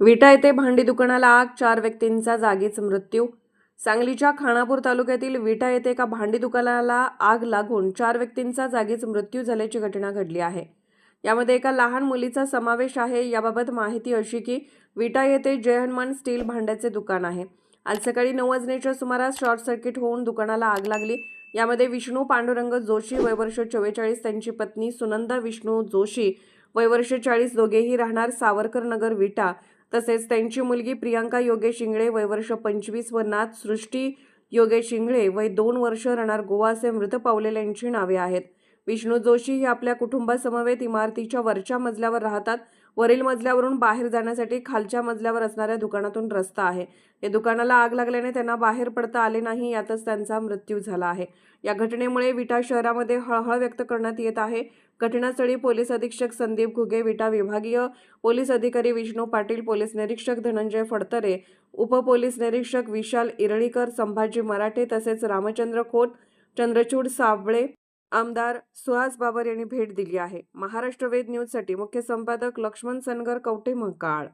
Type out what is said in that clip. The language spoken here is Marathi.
विटा येथे भांडी दुकानाला आग चार व्यक्तींचा जागीच मृत्यू. सांगलीच्या खानापूर तालुक्यातील विटा येथे एका भांडी दुकानाला आग लागून चार व्यक्तींचा जागीच मृत्यू झाल्याची घटना घडली आहे. यामध्ये एका लहान मुलीचा समावेश आहे. याबाबत माहिती अशी की विटा येथे जय हनुमान स्टील भांड्याचे दुकान आहे. आज सकाळी नऊ वाजण्याच्या सुमारास शॉर्ट सर्किट होऊन दुकानाला आग लागली. यामध्ये विष्णू पांडुरंग जोशी वयवर्ष चव्वेचाळीस त्यांची पत्नी सुनंदा विष्णू जोशी वयवर्ष चाळीस दोघेही राहणार सावरकर नगर विटा तसेच त्यांची मुलगी प्रियांका योगेश इंगळे वय वर्ष पंचवीस व नाथ सृष्टी योगेश इंगळे वय दोन वर्ष राहणार गोवा असे मृत पावलेल्यांची नावे आहेत. विष्णू जोशी हे आपल्या कुटुंबासमवेत इमारतीच्या वरच्या मजल्यावर राहतात. वरील मजल्यावरून बाहेर जाण्यासाठी खालच्या मजल्यावर असणाऱ्या दुकानातून रस्ता आहे. या दुकानाला आग लागल्याने त्यांना बाहेर पडता आले नाही यातच त्यांचा मृत्यू झाला आहे. या घटनेमुळे विटा शहरामध्ये हळहळ व्यक्त करण्यात येत आहे. घटनास्थळी पोलीस अधीक्षक संदीप घुगे विटा विभागीय पोलीस अधिकारी विष्णू पाटील पोलीस निरीक्षक धनंजय फडतरे उपपोलीस निरीक्षक विशाल इरळीकर संभाजी मराठे तसेच रामचंद्र खोत चंद्रचूड साबळे आमदार सुहास बाबर यांनी भेट दिली आहे. महाराष्ट्र वेद न्यूजसाठी मुख्य संपादक लक्ष्मण सनगर कवटे मंकाळ